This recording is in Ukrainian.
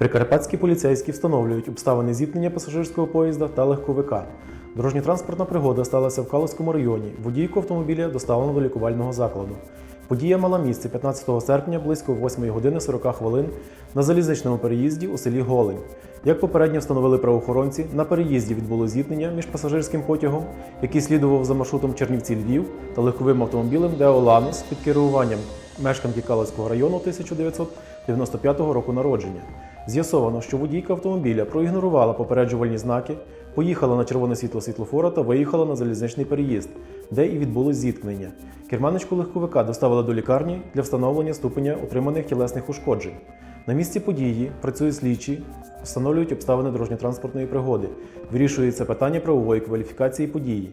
Прикарпатські поліцейські встановлюють обставини зіткнення пасажирського поїзда та легковика. Дорожньо-транспортна пригода сталася в Калузькому районі. Водійку автомобіля доставлено до лікувального закладу. Подія мала місце 15 серпня близько 8 години 40 хвилин на залізничному переїзді у селі Голень. Як попередньо встановили правоохоронці, на переїзді відбуло зіткнення між пасажирським потягом, який слідував за маршрутом Чернівці-Львів, та легковим автомобілем Део Ланос під керуванням мешканки Калицького району 1995 року народження. З'ясовано, що водійка автомобіля проігнорувала попереджувальні знаки, поїхала на червоне світло світлофора та виїхала на залізничний переїзд, де і відбулось зіткнення. Керманичку легковика доставили до лікарні для встановлення ступеня отриманих тілесних ушкоджень. На місці події працюють слідчі, встановлюють обставини дорожньо-транспортної пригоди, вирішується питання правової кваліфікації події.